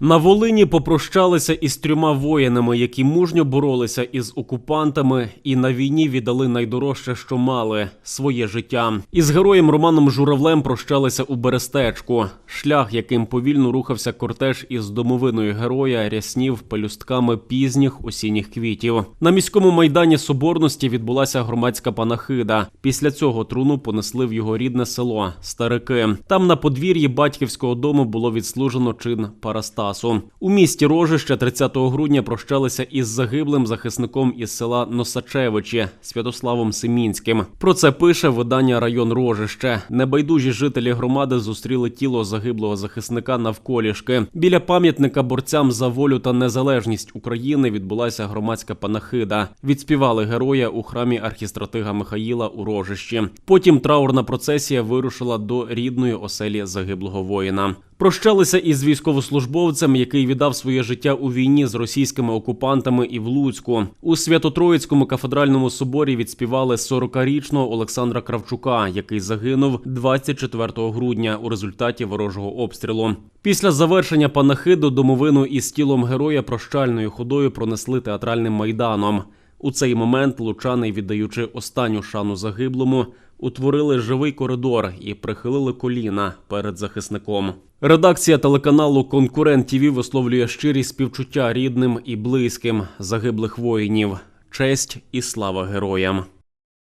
На Волині попрощалися із трьома воїнами, які мужньо боролися із окупантами і на війні віддали найдорожче, що мали своє життя. Із героєм Романом Журавлем прощалися у Берестечку. Шлях, яким повільно рухався кортеж із домовиною героя, ряснів пелюстками пізніх осінніх квітів. На міському майдані Соборності відбулася громадська панахида. Після цього труну понесли в його рідне село Старики. Там на подвір'ї батьківського дому було відслужено чин Парастасу. У місті Рожище 30 грудня прощалися із загиблим захисником із села Носачевичі Святославом Семінським. Про це пише видання Район Рожище. Небайдужі жителі громади зустріли тіло загиблого захисника навколішки. Біля пам'ятника борцям за волю та незалежність України відбулася громадська панахида. Відспівали героя у храмі архістратига Михаїла у Рожищі. Потім траурна процесія вирушила до рідної оселі загиблого воїна. Прощалися із військовослужбовцем, який віддав своє життя у війні з російськими окупантами і в Луцьку. У Свято-Троїцькому кафедральному соборі відспівали 40-річного Олександра Кравчука, який загинув 24 грудня у результаті ворожого обстрілу. Після завершення панахиду домовину із тілом героя прощальною ходою пронесли театральним майданом. У цей момент лучани, віддаючи останню шану загиблому, утворили живий коридор і прихилили коліна перед захисником. Редакція телеканалу Конкурент ТІВІ висловлює щирі співчуття рідним і близьким загиблих воїнів. Честь і слава героям.